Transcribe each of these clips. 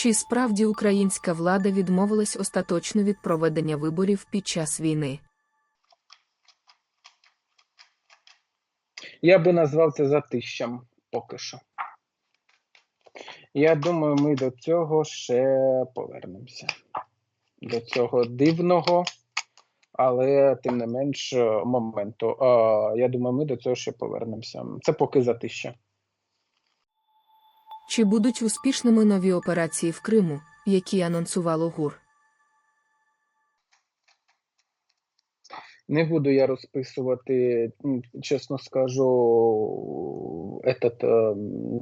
Чи справді українська влада відмовилась остаточно від проведення виборів під час війни? Я би назвав це затищем поки що. Я думаю, ми до цього ще повернемося. До цього дивного, але тим не менш моменту. Я думаю, ми до цього ще повернемося. Це поки затища. Чи будуть успішними нові операції в Криму, які анонсувало ГУР? Не буду я розписувати, чесно скажу, этот, е,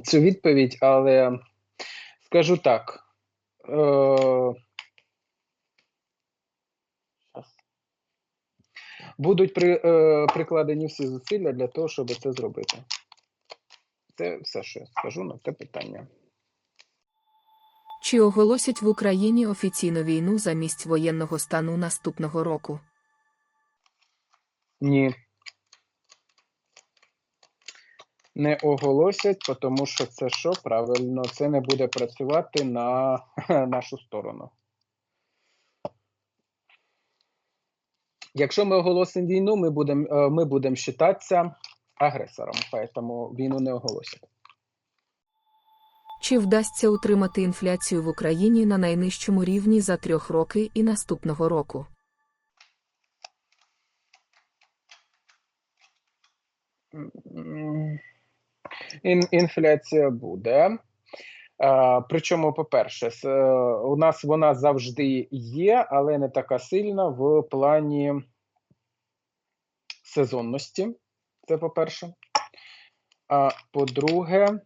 цю відповідь, але скажу так. Е. Будуть при, е, прикладені всі зусилля для того, щоб це зробити. Це все, що я скажу на це питання. Чи оголосять в Україні офіційну війну замість воєнного стану наступного року? Ні. Не оголосять, тому що це що правильно, це не буде працювати на нашу сторону. Якщо ми оголосимо війну, ми будемо е, ми будем вважатися агресором, тому війну не оголосять. Чи вдасться утримати інфляцію в Україні на найнижчому рівні за трьох роки і наступного року? Ін, інфляція буде. А, причому, по-перше, е, у нас вона завжди є, але не така сильна в плані сезонності. Це по-перше. А по-друге,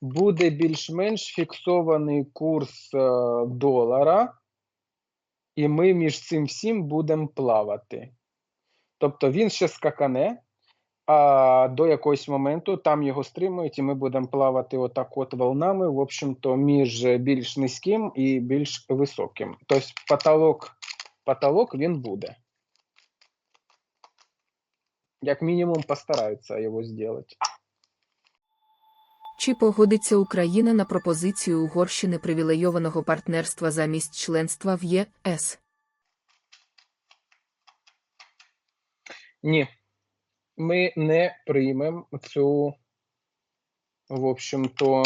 буде більш-менш фіксований курс е, долара, і ми між цим всім будемо плавати. Тобто він ще скакане, а до якогось моменту там його стримують, і ми будемо плавати отак от волнами, в общем-то, між більш низьким і більш високим. Тобто потолок, потолок він буде. Як мінімум постараються його зробити. Чи погодиться Україна на пропозицію Угорщини привілейованого партнерства замість членства в ЄС? Ні, ми не приймемо цю, в общем-то,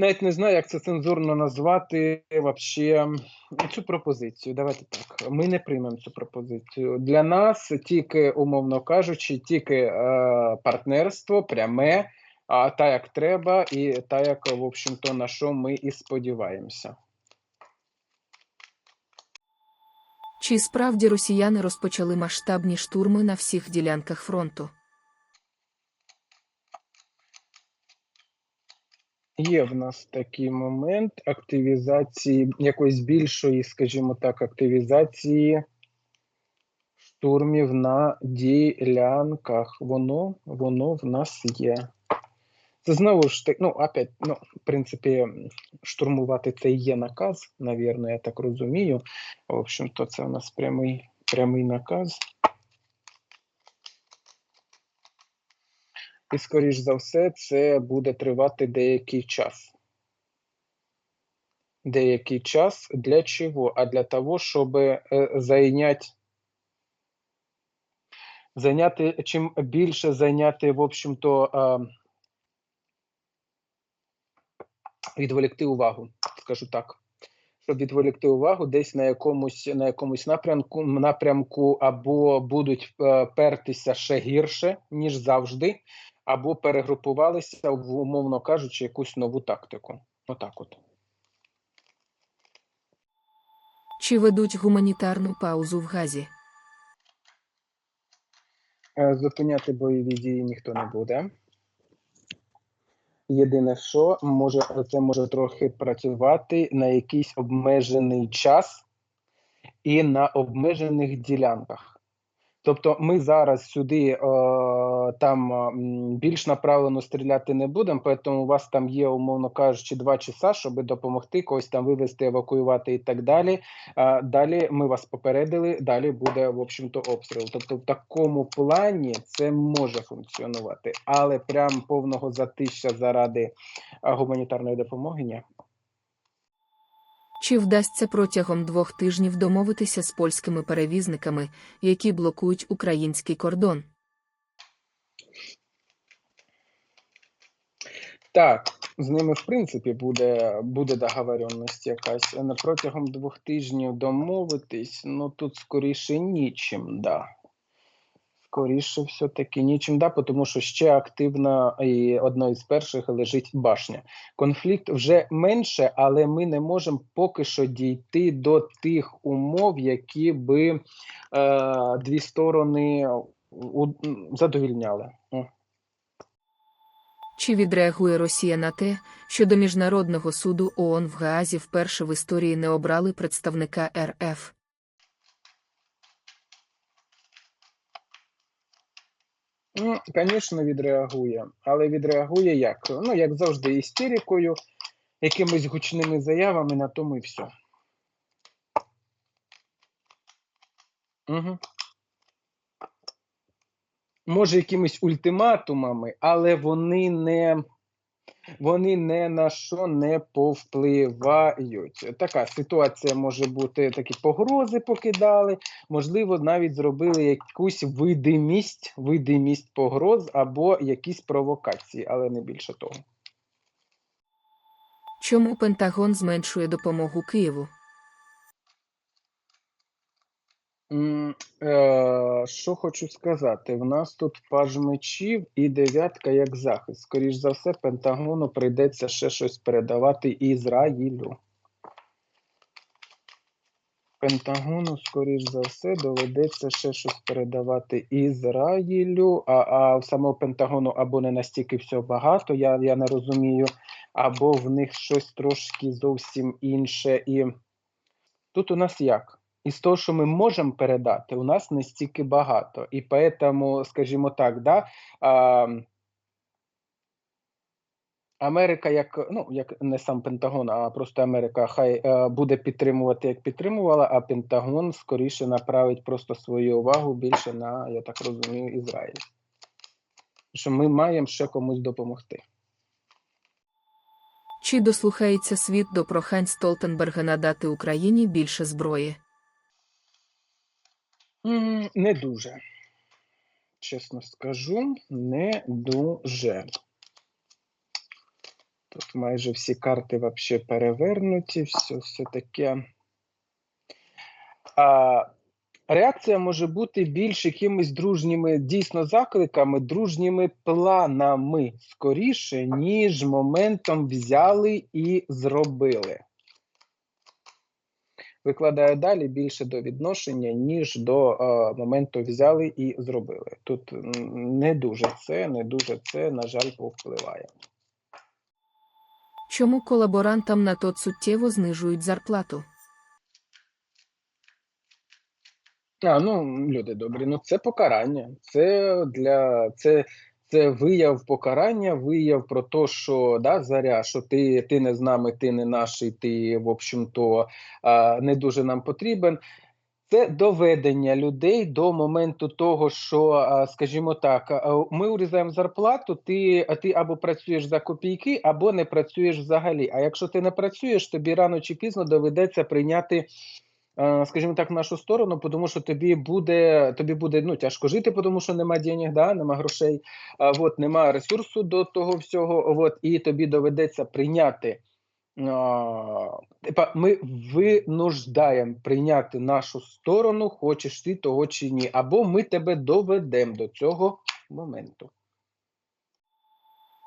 навіть не знаю, як це цензурно назвати вообще цю пропозицію. Давайте так. Ми не приймемо цю пропозицію. Для нас тільки, умовно кажучи, тільки е, партнерство пряме, а та як треба, і та як, в общем-то, на що ми і сподіваємося. Чи справді росіяни розпочали масштабні штурми на всіх ділянках фронту? Є в нас такий момент активізації, якоїсь більшої, скажімо так, активізації штурмів на ділянках. Воно, воно в нас є. Це знову ж таки, ну, опять, ну, в принципі, штурмувати це є наказ, навірно, я так розумію. В общем-то, це у нас прямий, прямий наказ. І, скоріш за все, це буде тривати деякий час. Деякий час для чого? А для того, щоб е, зайняти, зайняти чим більше зайняти, в общем-то, відволікти увагу, скажу так. Щоб відволікти увагу десь на якомусь на якомусь напрямку напрямку, або будуть е, пертися ще гірше, ніж завжди, або перегрупувалися в, умовно кажучи, якусь нову тактику. Отак от. Чи ведуть гуманітарну паузу в Газі? Е, Зупиняти бойові дії ніхто не буде. Єдине, що може, це може трохи працювати на якийсь обмежений час і на обмежених ділянках. Тобто ми зараз сюди е, там більш направлено стріляти не будемо, тому у вас там є, умовно кажучи, два часа, щоб допомогти когось там вивезти, евакуювати і так далі. А далі ми вас попередили, далі буде, в общем-то, обстріл. Тобто, в такому плані це може функціонувати, але прям повного затища заради гуманітарної допомоги ні. Чи вдасться протягом двох тижнів домовитися з польськими перевізниками, які блокують український кордон? Так, з ними, в принципі, буде, буде договоренність якась. Е, Протягом двох тижнів домовитись, ну тут скоріше нічим, да. Скоріше все-таки нічим, да, тому що ще активна і одною з перших лежить башня. Конфлікт вже менше, але ми не можемо поки що дійти до тих умов, які би е, дві сторони задовільняли. Чи відреагує Росія на те, що до Міжнародного суду ООН в Гаазі вперше в історії не обрали представника РФ? Ну, звісно, відреагує, але відреагує як? Ну, як завжди, істерикою, якимись гучними заявами, на тому і все. Угу. Може, якимись ультиматумами, але вони не, вони не на що не повпливають. Така ситуація може бути, такі погрози покидали, можливо, навіть зробили якусь видимість, видимість погроз або якісь провокації, але не більше того. Чому Пентагон зменшує допомогу Києву? М, е, Що хочу сказати, в нас тут паж мечів і дев'ятка як захист. Скоріш за все, Пентагону прийдеться ще щось передавати Ізраїлю. Пентагону, скоріш за все, доведеться ще щось передавати Ізраїлю, а, а в самого Пентагону або не настільки все багато, я, я не розумію, або в них щось трошки зовсім інше. І тут у нас як? Із того, що ми можемо передати, у нас не стільки багато. І поэтому, скажімо так, да, а, Америка, як ну як не сам Пентагон, а просто Америка, хай е, буде підтримувати, як підтримувала, а Пентагон скоріше направить просто свою увагу більше на, я так розумію, Ізраїль. Що ми маємо ще комусь допомогти. Чи дослухається світ до прохань Столтенберга надати Україні більше зброї? Не дуже. Чесно скажу, не дуже. Тут майже всі карти вообще перевернуті, все, все таке. А, реакція може бути більш якимись дружніми дійсно закликами, дружніми планами скоріше, ніж моментом взяли і зробили. Викладаю далі більше до відношення, ніж до е, моменту взяли і зробили. Тут не дуже це, не дуже це, на жаль, повпливає. Чому колаборантам НАТО суттєво знижують зарплату? А, ну, люди добрі, ну це покарання. Це для це, це вияв покарання, вияв про те, що да, заря, що ти, ти не з нами, ти не наш, ти, в общем-то, не дуже нам потрібен. Це доведення людей до моменту того, що, скажімо так, ми урізаємо зарплату, ти, ти або працюєш за копійки, або не працюєш взагалі. А якщо ти не працюєш, тобі рано чи пізно доведеться прийняти скажімо так, в нашу сторону, тому що тобі буде тобі буде ну, тяжко жити, тому що нема денег, да, нема грошей, от, нема ресурсу до того всього, от, і тобі доведеться прийняти. Типа, ми винуждаємо прийняти нашу сторону, хочеш ти того чи ні, або ми тебе доведемо до цього моменту.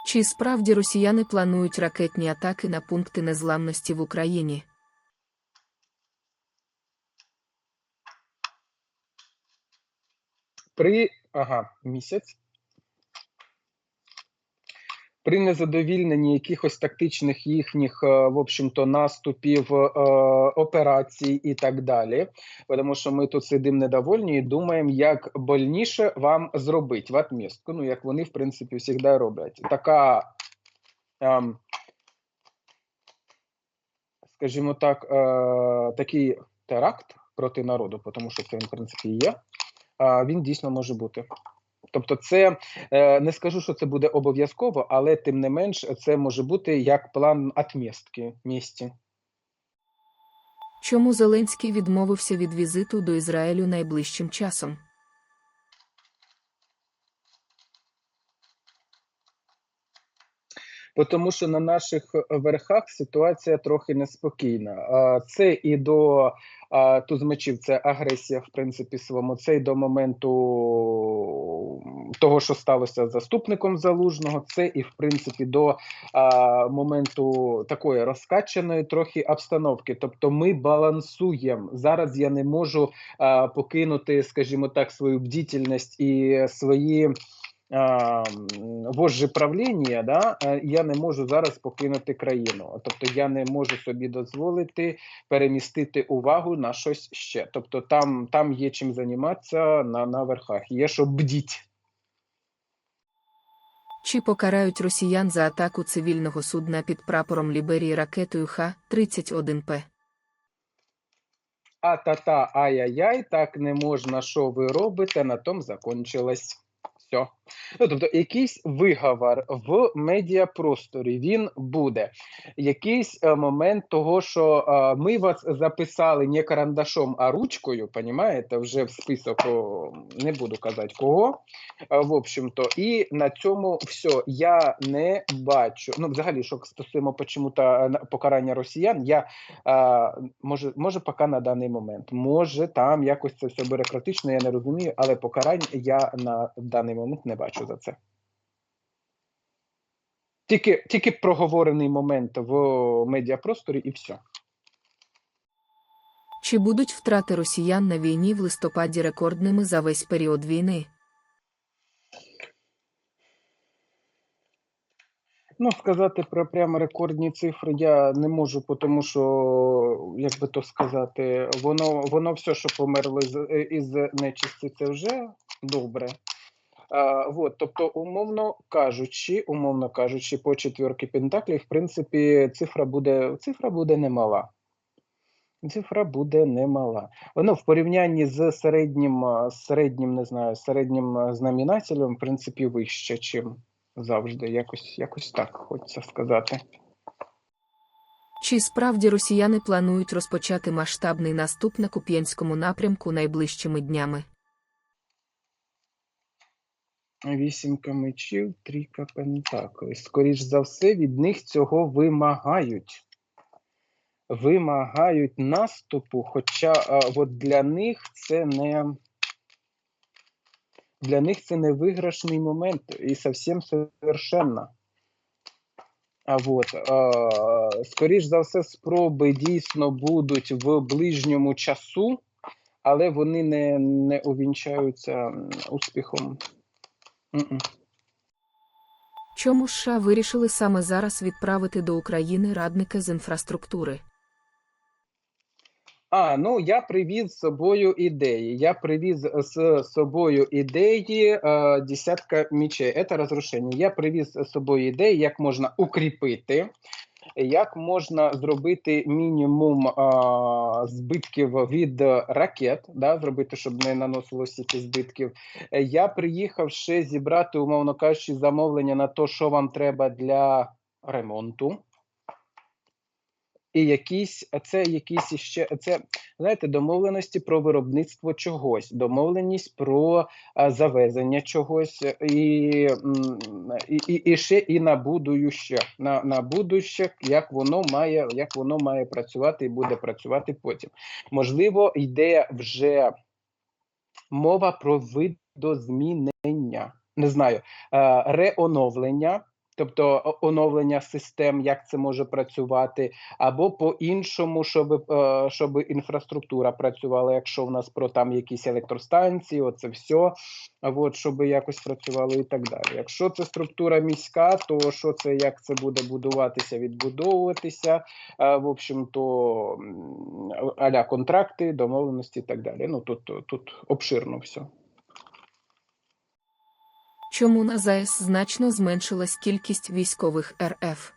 Чи справді росіяни планують ракетні атаки на пункти незламності в Україні? При ага, місяць. При незадовільненні якихось тактичних їхніх, е, в общем-то, наступів, е, операцій і так далі. Тому що ми тут сидимо недовольні і думаємо, як больніше вам зробити в отмістку, ну як вони, в принципі, завжди роблять. Така, ем, скажімо так, е, такий теракт проти народу, тому що це в принципі, є. Він дійсно може бути. Тобто, це е, не скажу, що це буде обов'язково, але тим не менш, це може бути як план атмістки місті. Чому Зеленський відмовився від візиту до Ізраїлю найближчим часом? Тому що на наших е, верхах ситуація трохи неспокійна. Це і до а, туз це агресія, в принципі, своєму. Це і до моменту того, що сталося з заступником залужного. Це і в принципі до моменту такої розкачаної трохи обстановки. Тобто, ми балансуємо зараз. Я не можу покинути, скажімо так, свою бдительність і свої вожжі правління, да, е, я не можу зараз покинути країну. Тобто я не можу собі дозволити перемістити увагу на щось ще. Тобто там, там є чим займатися на, на верхах, є що бдіть. Чи покарають росіян за атаку цивільного судна під прапором Ліберії ракетою Х-31П? А та-та, ай-яй-яй, так не можна, що ви робите, на том закончилось. Все. Ну, тобто, якийсь виговор в медіапросторі він буде. Якийсь е, момент того, що е, ми вас записали не карандашом, а ручкою, понімаєте, вже в список, о, не буду казати кого. Е, в общем-то, і на цьому все. Я не бачу. Ну, взагалі, що стосуємо почему-то е, покарання росіян, я а, може, може, поки на даний момент. Може, там якось це все бюрократично, я не розумію, але покарань я на даний момент не бачу за це. Тільки, тільки проговорений момент в медіапросторі і все. Чи будуть втрати росіян на війні в листопаді рекордними за весь період війни? Ну, сказати про прямо рекордні цифри я не можу, тому що, як би то сказати, воно, воно все, що померло з, із нечисті, це вже добре. А, вот, тобто, умовно кажучи, умовно кажучи, по четвірки Пентаклів, в принципі, цифра буде, цифра буде немала. Цифра буде немала. Воно в порівнянні з середнім, середнім, не знаю, середнім а, знаменателем, в принципі, вище, чим завжди. Якось, якось так хочеться сказати. Чи справді росіяни планують розпочати масштабний наступ на Куп'янському напрямку найближчими днями? Вісімка мечів, трійка пентаклів. Скоріш за все, від них цього вимагають. Вимагають наступу, хоча а, от для них це не для них це не виграшний момент і зовсім совершенно. А от, а, скоріш за все, спроби дійсно будуть в ближньому часу, але вони не, не увінчаються успіхом. Чому США вирішили саме зараз відправити до України радника з інфраструктури? А, ну я привіз з собою ідеї. Я привіз з собою ідеї е, десятка мічей. Це розрушення. Я привіз з собою ідеї, як можна укріпити, як можна зробити мінімум а, збитків від ракет, да, зробити, щоб не наносилося ці збитків. Е, Я приїхав ще зібрати, умовно кажучи, замовлення на те, що вам треба для ремонту. І якісь, а це якісь іще, це знаєте, домовленості про виробництво чогось, домовленість про а, завезення чогось, і, і, і, ще і на будуще, на, на будуще, як воно має, як воно має працювати і буде працювати потім. Можливо, йде вже мова про видозмінення, не знаю, реоновлення. Тобто оновлення систем, як це може працювати, або по-іншому, щоб, е, щоб інфраструктура працювала, якщо в нас про там якісь електростанції, оце все, от, щоб якось працювало і так далі. Якщо це структура міська, то що це, як це буде будуватися, відбудовуватися, е, в общем, то аля контракти, домовленості і так далі. Ну тут, тут обширно все. Чому на ЗАЕС значно зменшилась кількість військових РФ?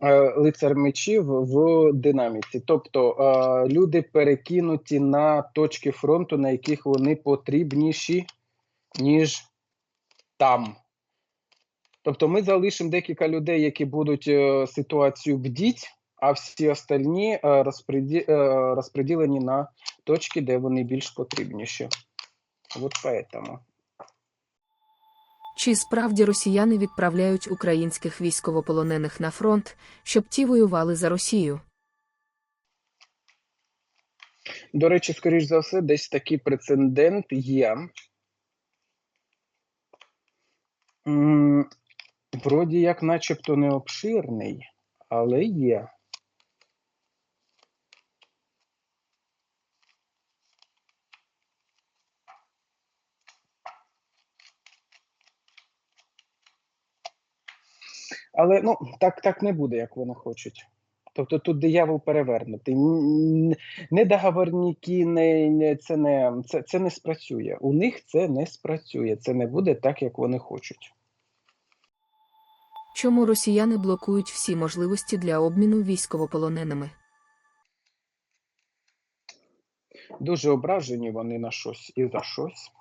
е, лицар мечів в динаміці. Тобто е, люди перекинуті на точки фронту, на яких вони потрібніші, ніж там. Тобто ми залишимо декілька людей, які будуть е, ситуацію бдіть, а всі остальні е, розпреді- е, на точки, де вони більш потрібніші. От поэтому. Чи справді росіяни відправляють українських військовополонених на фронт, щоб ті воювали за Росію? До речі, скоріш за все, десь такий прецедент є. Вроді як начебто не обширний, але є. Але ну, так, так не буде, як вони хочуть. Тобто тут диявол перевернутий. Не договорники, не, не, це, не, це, це не спрацює. У них це не спрацює. Це не буде так, як вони хочуть. Чому росіяни блокують всі можливості для обміну військовополоненими? Дуже ображені вони на щось і за щось.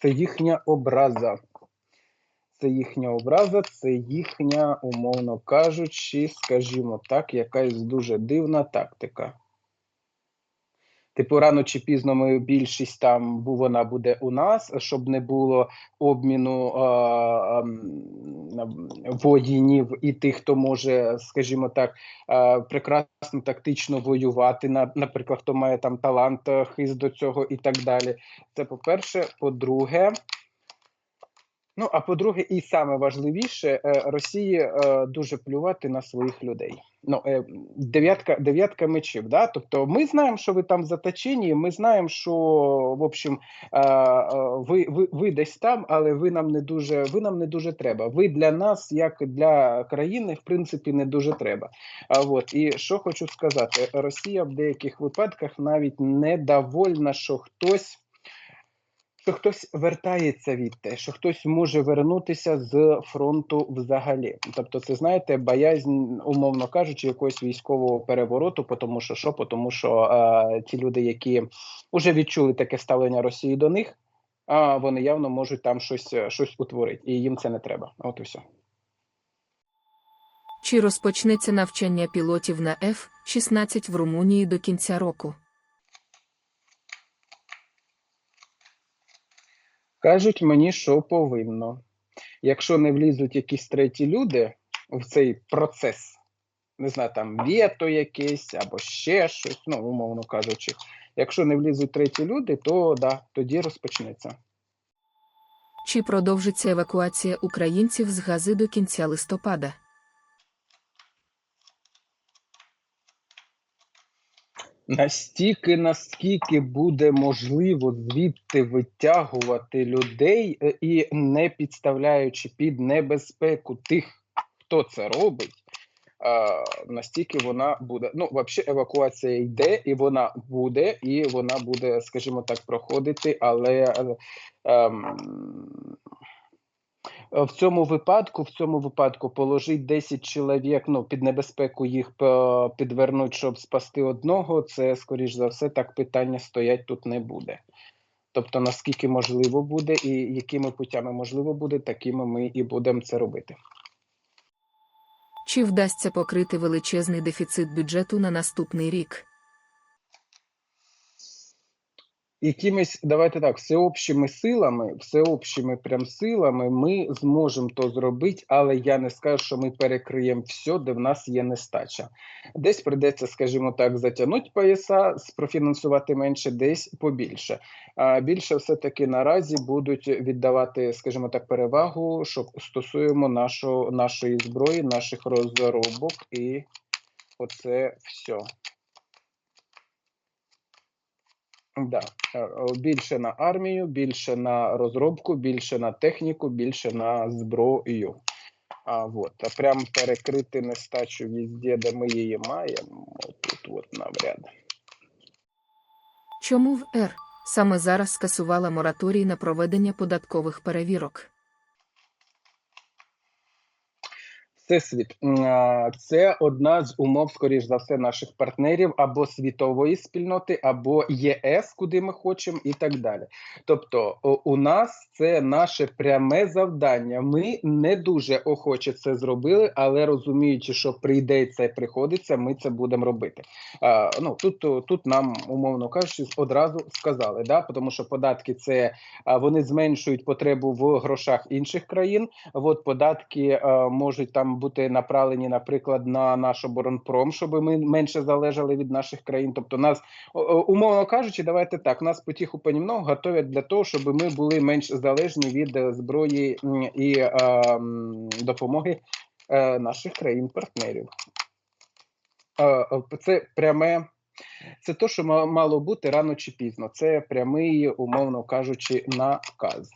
Це їхня образа. Це їхня образа, це їхня, умовно кажучи, скажімо так, якась дуже дивна тактика. Типу, рано чи пізно ми більшість там, вона буде у нас, щоб не було обміну а, ам, воїнів і тих, хто може, скажімо так, а, прекрасно тактично воювати, на, наприклад, хто має там талант, хист до цього і так далі. Це по-перше. По-друге, ну а по-друге, і саме важливіше, е, Росії е, дуже плювати на своїх людей. Ну, е, дев'ятка, дев'ятка мечів, да? Тобто ми знаємо, що ви там заточені, ми знаємо, що в общем ви, ви, ви десь там, але ви нам не дуже, ви нам не дуже треба. Ви для нас, як для країни, в принципі, не дуже треба. А от і що хочу сказати, Росія в деяких випадках навіть недовольна, що хтось. Що хтось вертається від те, що хтось може вернутися з фронту взагалі. Тобто, це знаєте, боязнь, умовно кажучи, якогось військового перевороту, тому що що? Тому що е, ті люди, які вже відчули таке ставлення Росії до них, а вони явно можуть там щось, е, щось утворити, і їм це не треба. От і все. Чи розпочнеться навчання пілотів на F-16 в Румунії до кінця року? Кажуть мені, що повинно. Якщо не влізуть якісь треті люди в цей процес, не знаю, там вето якесь або ще щось, ну, умовно кажучи, якщо не влізуть треті люди, то да, тоді розпочнеться. Чи продовжиться евакуація українців з Гази до кінця листопада? Настільки, наскільки буде можливо звідти витягувати людей е, і не підставляючи під небезпеку тих, хто це робить, настільки вона буде. Ну, взагалі, евакуація йде, і вона буде, і вона буде, скажімо так, проходити, але. е, ем, в цьому випадку, в цьому випадку положить 10 чоловік, ну, під небезпеку їх е, підвернуть, щоб спасти одного, це, скоріш за все, так питання стоять тут не буде. Тобто, наскільки можливо буде і якими путями можливо буде, такими ми і будемо це робити. Чи вдасться покрити величезний дефіцит бюджету на наступний рік? Якимись, давайте так, всеобщими силами, всеобщими прям силами ми зможемо то зробити, але я не скажу, що ми перекриємо все, де в нас є нестача. Десь прийдеться, скажімо так, затягнути пояса, профінансувати менше, десь побільше. А більше все-таки наразі будуть віддавати, скажімо так, перевагу, що стосуємо нашого, нашої зброї, наших розробок, і оце все. Да. Е, Більше на армію, більше на розробку, більше на техніку, більше на зброю. А вот, а прям перекрити нестачу везде, де ми її маємо, тут от навряд. Чому в Р саме зараз скасувала мораторій на проведення податкових перевірок? Всесвіт М, це одна з умов, скоріш за все, наших партнерів або світової спільноти, або ЄС, куди ми хочемо, і так далі. Тобто, у нас це наше пряме завдання. Ми не дуже охоче це зробили, але розуміючи, що прийдеться і приходиться, ми це будемо робити. Ну тут, тут нам, умовно кажучи, одразу сказали, да, тому що податки це вони зменшують потребу в грошах інших країн. От податки можуть там бути направлені, наприклад, на наш оборонпром, щоб ми менше залежали від наших країн. Тобто, нас умовно кажучи, давайте так, нас потиху понімногу готовять для того, щоб ми були менш залежні від е, зброї і е, допомоги е, наших країн-партнерів. Е, е, Це пряме. Це то, що мало бути рано чи пізно. Це прямий, умовно кажучи, наказ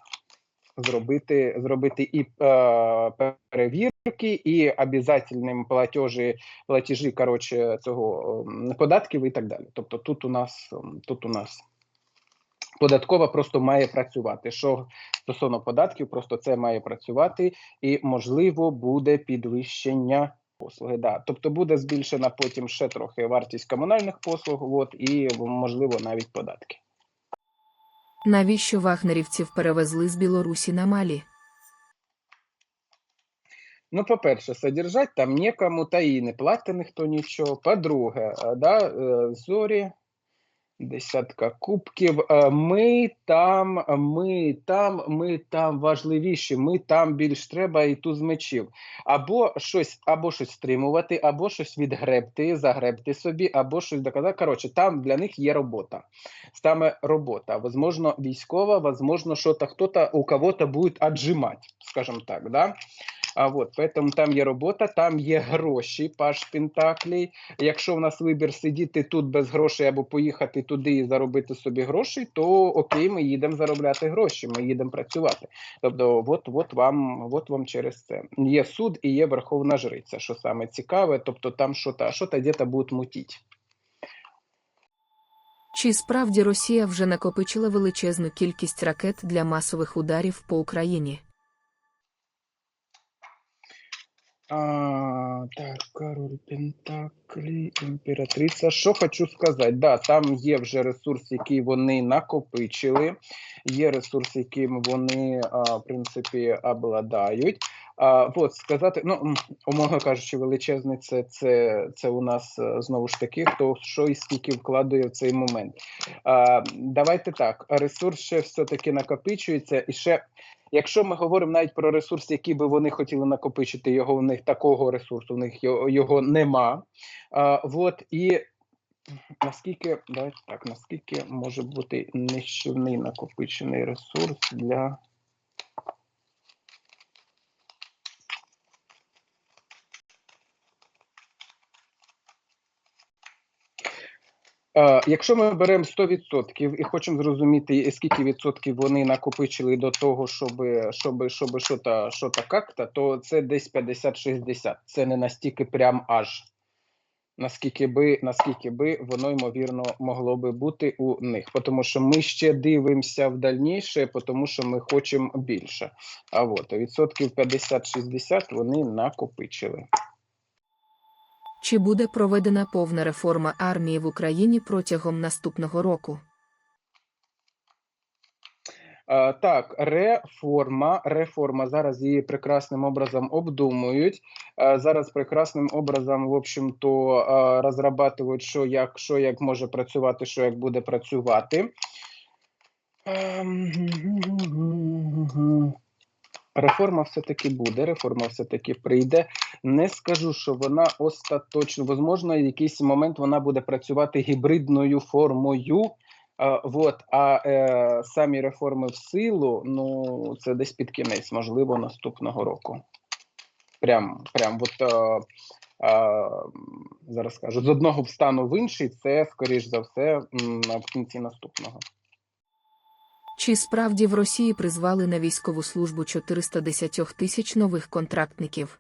зробити, зробити і е, перевірки, і обов'язковим платежі, платежі коротше, цього ем, податків і так далі. Тобто тут у нас тут у нас податкова просто має працювати. Що стосовно податків, просто це має працювати, і можливо буде підвищення. Послуги, да, тобто буде збільшена потім ще трохи вартість комунальних послуг, от і можливо навіть податки. Навіщо вагнерівців перевезли з Білорусі на Малі? Ну, по-перше, содержать там некому, та і не платить ніхто нічого. По-друге, е, да, е, зорі, десятка кубків. е, Ми там, ми там, ми там важливіші, ми там більш треба і туз мечів. Або щось, або щось стримувати, або щось відгребти, загребти собі, або щось доказати. Коротше, там для них є робота. Саме робота. Возможно, військова, возможно, що-то хто-то у кого-то буде отжимати, скажімо так, да? А от поэтому там є робота, там є гроші, паш Пентаклей. Якщо в нас вибір сидіти тут без грошей або поїхати туди і заробити собі гроші, то окей, ми їдемо заробляти гроші, ми їдемо працювати. Тобто, от, от вам, от вам через це є суд і є верховна жриця, що саме цікаве. Тобто там що-то, що-то десь будуть мутіть. Чи справді Росія вже накопичила величезну кількість ракет для масових ударів по Україні? А, так, король Пентаклі, імператриця. Що хочу сказати, да, там є вже ресурс, який вони накопичили, є ресурс, яким вони, а, в принципі, обладають. А, от, сказати, ну, умовно кажучи, величезний це, це, це у нас е, знову ж таки, хто що і скільки вкладує в цей момент. А, давайте так, ресурс ще все-таки накопичується і ще Якщо ми говоримо навіть про ресурс, який би вони хотіли накопичити, його у них такого ресурсу, в них його, його нема. А, вот, і наскільки, давайте так, наскільки може бути нищівний накопичений ресурс для. Якщо ми беремо 100% і хочемо зрозуміти, скільки відсотків вони накопичили до того, щоб, щоб, щоб що-то, що-то как-то, то це десь 50-60. Це не настільки прям аж. Наскільки би, наскільки би воно ймовірно могло би бути у них, тому що ми ще дивимося в дальніше, тому що ми хочемо більше. А от відсотків 50-60 вони накопичили. Чи буде проведена повна реформа армії в Україні протягом наступного року? Так, реформа, реформа. Зараз її прекрасним образом обдумують. Зараз прекрасним образом, в общем-то, розрабатують, що як, що як може працювати, що як буде працювати. Реформа все-таки буде, реформа все-таки прийде. Не скажу, що вона остаточно, можливо, в якийсь момент вона буде працювати гібридною формою. А, вот, а е, самі реформи в силу, ну це десь під кінець, можливо, наступного року. Прям, прям от, е, е, зараз скажу, з одного стану в інший, це, скоріш за все, в кінці наступного. Чи справді в Росії призвали на військову службу 410 тисяч нових контрактників?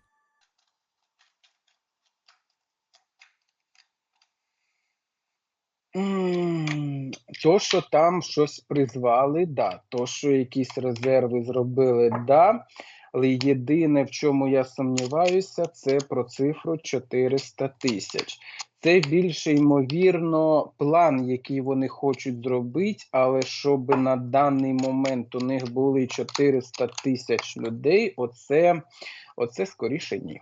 То, що там щось призвали, да. То, що якісь резерви зробили, да. Але єдине, в чому я сумніваюся, це про цифру 400 тисяч. Це більше ймовірно план, який вони хочуть зробити, але щоб на даний момент у них були 400 тисяч людей, оце, оце скоріше ні.